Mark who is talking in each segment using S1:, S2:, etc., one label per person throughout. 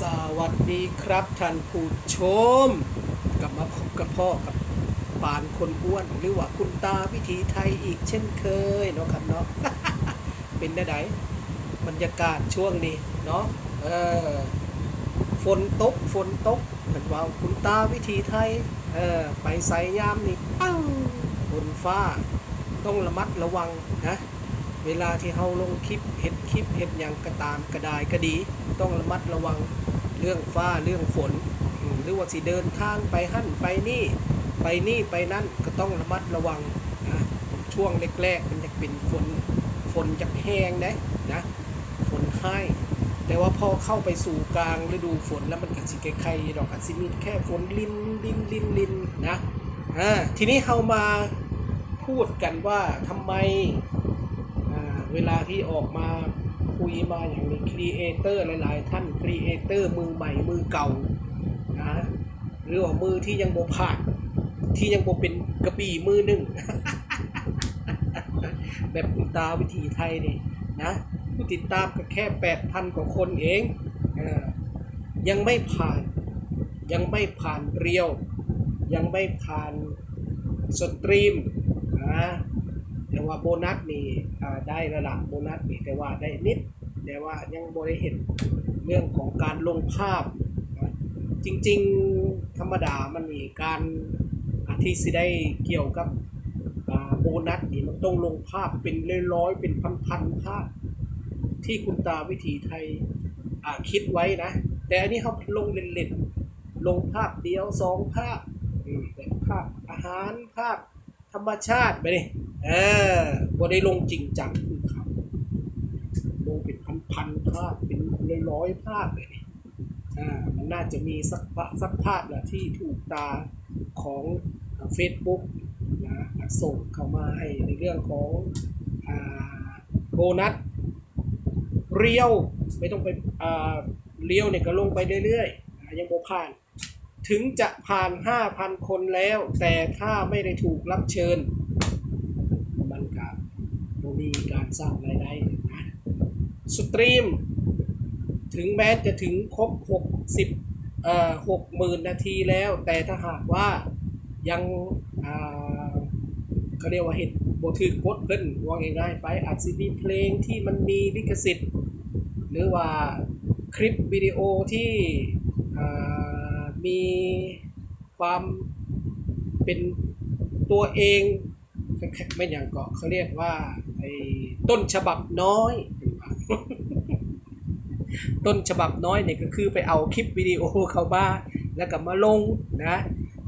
S1: สวัสดีครับท่านผู้ชม กลับมาพบกับพ่อกับปานคนอ้วนหรือว่าคุณตาวิถีไทยอีกเช่นเคยเนาะครับเนาะเป็นได้ไดบรรยากาศช่วงนี้เนาะเออฝนตกฝนตกเหมือนว่าคุณตาวิถีไทยเออไปใส่ยามนี่ปังบนฟ้า ต้องระมัดระวังนะ เวลาที่เฮาลงคลิปเห็ดคลิปเห็ดอย่างกระตามกระดายก็ดี ต้องระมัดระวังเรื่องฟ้าเรื่องฝน หรือว่าสิเดินทางไปหั่นไปนี่ ไปนี่ไปนั่นก็ต้องระมัดระวังนะช่วงแรกๆมันจะเป็นฝนฝนจะแห้งนะนะฝนให้แต่ว่าพอเข้าไปสู่กลางฤดูฝนแล้วมันก็สิใครๆดอกอาจสิมีแค่ฝนลินลินลินลินนะอ่าทีนี้เรามาพูดกันว่าทำไม เวลาที่ออกมาคุยมาอย่างนี้ครีเอเตอร์หลาย ๆ ท่านครีเอเตอร์มือใหม่มือเก่านะหรือว่ามือที่ยังโบผ่านที่ยังโบเป็นกระบี่มือหนึ่งแบบคุณตาวิถีไทยนี่นะผู้ติดตามก็แค่8,000กว่าคนเองอยังไม่ผ่าน ยังไม่ผ่านเรียว ยังไม่ผ่านสตรีมนะ แต่ว่าโบนัสนี่ได้ระดับโบนัสนี่แต่ว่าได้นิด แต่ว่ายังบ่ได้เห็นเรื่องของการลงภาพ จริง ๆ ธรรมดามันมีการอาที่สิได้เกี่ยวกับโบนัสนี่มันต้องลงภาพเป็นร้อยๆเป็นพันๆภาพ ที่คุณตาวิถีไทยคิดไว้นะ แต่อันนี้เขาลงเล่นๆลงภาพเดียวสองภาพภาพอาหารภาพ ธรรมชาติไปนี่เออบ่ได้ลงจริงจังคือเขาลงเป็นพันๆภาพเป็นร้อยๆภาพเลยนี่อ่ามันน่าจะมีสักสักภาพแหละที่ถูกตาของเฟซบุ๊กนะส่งเข้ามาให้ในเรื่องของอ่าโบนัสเรียวไม่ต้องไปอ่าเรียวเนี่ยก็ลงไปเรื่อยๆยังโบผ่าน ถึงจะผ่าน 5,000 คนแล้ว แต่ถ้าไม่ได้ถูกรับเชิญ มันก็มีการสร้างรายได้นะสตรีม ถึงแม้จะถึงครบ 60เอ่อ60,000 นาทีแล้ว แต่ถ้าหากว่ายังอ่าเขาเรียกว่าเห็ดบ่ถือกดเพิ่นวาง่ายๆไปอาจสิมีเพลงที่มันมีลิขสิทธิ์ หรือว่าคลิปวิดีโอที่อ่า มีความเป็นตัวเองไม่อย่างก็เขาเรียกว่าไอ้ต้นฉบับน้อย ต้นฉบับน้อยเนี่ยก็คือไปเอาคลิปวิดีโอเขามาแล้วก็มาลงนะ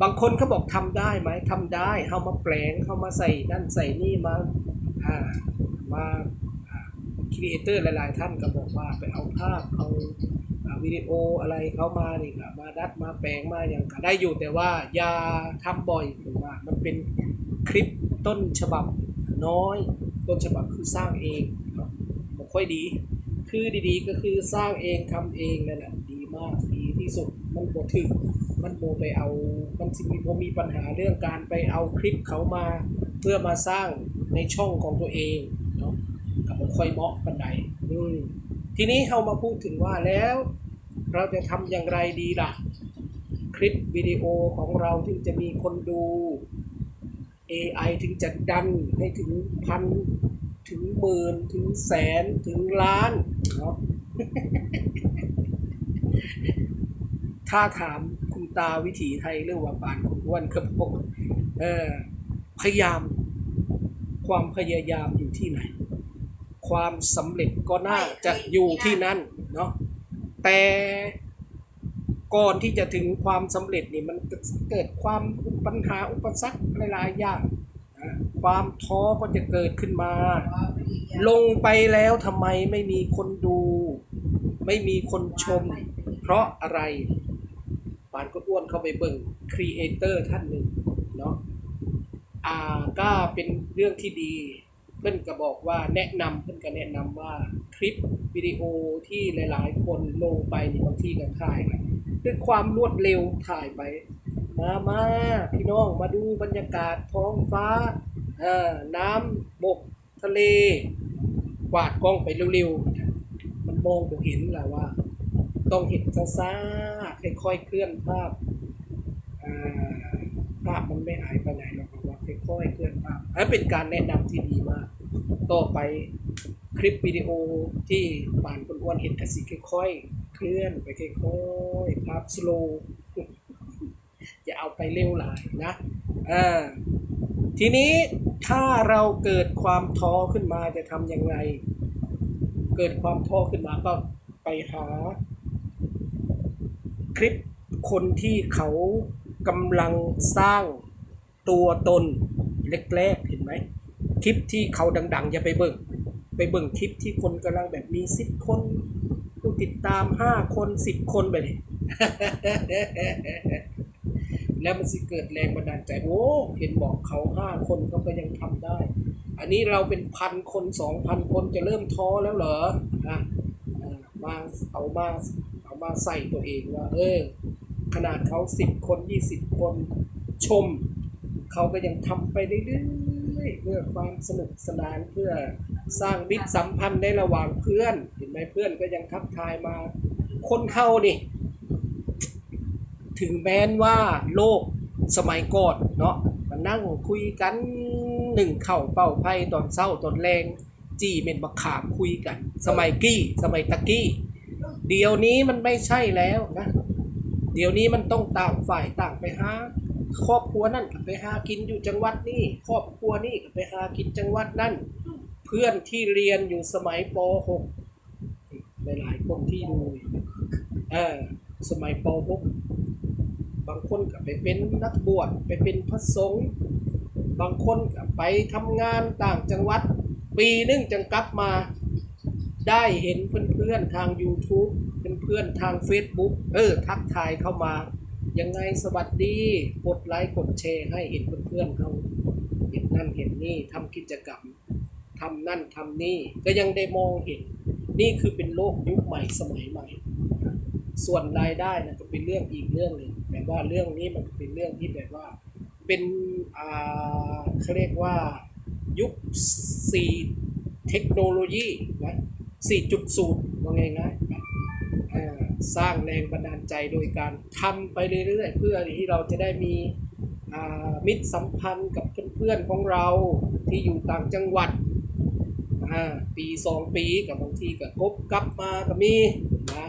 S1: บางคนเขาบอกทำได้ไหมทำได้เขามาแปลงเขามาใส่นั่นใส่นี่มาอ่ามาครีเอเตอร์หลาย ๆ ท่านก็บอกว่าไปเอาภาพเอา วิดีโออะไรเขามานี่ก็มาดัดมาแปลงมาอย่างก็ได้อยู่แต่ว่าอย่าทำบ่อยผมว่ามันเป็นคลิปต้นฉบับน้อย ต้นฉบับคือสร้างเองเนาะบ่ค่อยดี คือดีๆก็คือสร้างเองทำเองนั่นแหละดีมากดีที่สุดมันบ่ถึงมันโบไปเอามันสิมีบ่มีปัญหาเรื่องการไปเอาคลิปเขามา เพื่อมาสร้างในช่องของตัวเองเนาะกับบ่ค่อยเหมาะปันใดอืม ทีนี้เรามาพูดถึงว่าแล้ว เราจะทำอย่างไรดีล่ะ คลิปวิดีโอของเราถึงจะมีคนดู AI ถึงจะดันให้ถึงพันถึงหมื่นถึงแสนถึงล้านเนาะถ้าถามคุณตาวิถีไทยเรื่องว่าปานคุณอ้วนครับผมเออพยายาม ความพยายามอยู่ที่ไหน ความสำเร็จก็น่าจะอยู่ที่นั่นเนาะแต่ก่อนที่จะถึงความสำเร็จนี่มันเกิดความปัญหาอุปสรรคหลายๆอย่างนะความท้อก็จะเกิดขึ้นมา ลงไปแล้วทำไมไม่มีคนดู ไม่มีคนชม เพราะอะไรปานก็อ้วนเข้าไปเบิ่งครีเอเตอร์ท่านหนึ่งเนาะอ่าก็เป็นเรื่องที่ดี พื่อนก็บอกว่าแนะนำเพื่อนก็แนะนำว่าคลิปวิดีโอที่หลาย ๆ คนลงไปนี่บางทีก็ถ่ายกันด้วยความรวดเร็วถ่ายไป มามาพี่น้องมาดูบรรยากาศท้องฟ้าเออน้ำบกทะเลกวาดกล้องไปเร็วๆ มันมองบ่เห็นแหละว่า ต้องเห็นซ่าๆค่อยๆเคลื่อนภาพอ่าภาพมันไม่หายไปไหนหรอก ค่อยๆเคลื่อนภาพอันเป็นการแนะนำที่ดีมาก ต่อไปคลิปวิดีโอที่ป่านคนอ้วนเห็นกสิค่อยๆ เคลื่อนไปค่อยๆภาพสโลว์อย่าเอาไปเร็วหลายนะอ่าทีนี้ถ้าเราเกิดความท้อขึ้นมาจะทำยังไง เกิดความท้อขึ้นมาก็ไปหา คลิปคนที่เขากำลังสร้างตัวตน แรกๆเห็นไหมคลิปที่เขาดังๆอย่าไปเบิ่งไปเบิ่งคลิปที่คนกำลังแบบมีสิบคนผู้ติดตามห้าคนสิบคนไปเลยแล้วมันสิเกิดแรงบันดาลใจโอ้เห็นบอกเขาห้าคนเขาก็ยังทำได้ อันนี้เราเป็นพันคนสองพันคนจะเริ่มท้อแล้วเหรออะมาเอามาเอามาใส่ตัวเองว่า เออ ขนาดเขาสิบคนยี่สิบคนชม เขาก็ยังทำไปเรื่อยๆเพื่อความสนุกสนานเพื่อสร้างมิตรสัมพันธ์ในระหว่างเพื่อน เห็นไหมเพื่อนก็ยังทักทายมา คนเฮานี่ ถึงแม้นว่าโลกสมัยก่อนเนาะมานั่งคุยกันหนึ่งเข่าเป่าไพ่ตอนเศร้าตอนแรงจี้เม็นบักขามคุยกัน สมัยกี้ สมัยตะกี้ เดี๋ยวนี้มันไม่ใช่แล้วนะ เดี๋ยวนี้มันต้องต่างฝ่ายต่างไปหา ครอบครัวนั่นก็ไปหากินอยู่จังหวัดนี่ครอบครัวนี่ก็ไปหากินจังหวัดนั่นเพื่อนที่เรียนอยู่สมัยป .6 หลายๆคนที่ดูเออสมัยป .6 บางคนก็ไปเป็นนักบวชไปเป็นพระสงฆ์บางคนก็ไปทำงานต่างจังหวัด ปีหนึงจังกลับมาได้เห็นเพื่อนๆทาง YouTube เพื่อนๆทาง Facebook เออทักทายเข้ามา ยังไงสวัสดี กดไลค์กดแชร์ให้เห็นเพื่อนๆเขาเห็นนั่นเห็นนี่ทำกิจกรรมทำนั่นทำนี่ก็ยังได้มองเห็น นี่คือเป็นโลกยุคใหม่สมัยใหม่ ส่วนรายได้นะก็เป็นเรื่องอีกเรื่องหนึ่งแต่ว่าเรื่องนี้มันเป็นเรื่องที่แบบว่าเป็นอ่าเขาเรียกว่ายุคสี่เทคโนโลยีนะ4.0ว่าง่ายๆนะอ่า สร้างแรงบันดาลใจโดยการทำไปเรื่อยๆ เพื่อที่เราจะได้มีอ่ามิตรสัมพันธ์กับเพื่อนๆของเราที่อยู่ต่างจังหวัดอ่าปีสองปีกับบางทีก็กบกลับมาก็มีนะ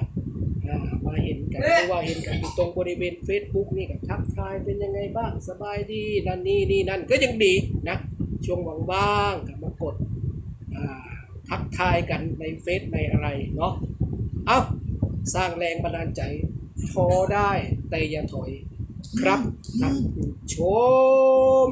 S1: อ่ามาเห็นกันหรือว่าเห็นกันอยู่ตรงบริเวณ Facebook นี่กับทักทายเป็นยังไงบ้างสบายดีนั่นนี่นี่นั่นก็ยังดีนะช่วงว่างๆกับมากดอ่าทักทายกันในเฟซในอะไรเนาะเอา สร้างแรงบันดาลใจท้อได้แต่อย่าถอย ครับครับชม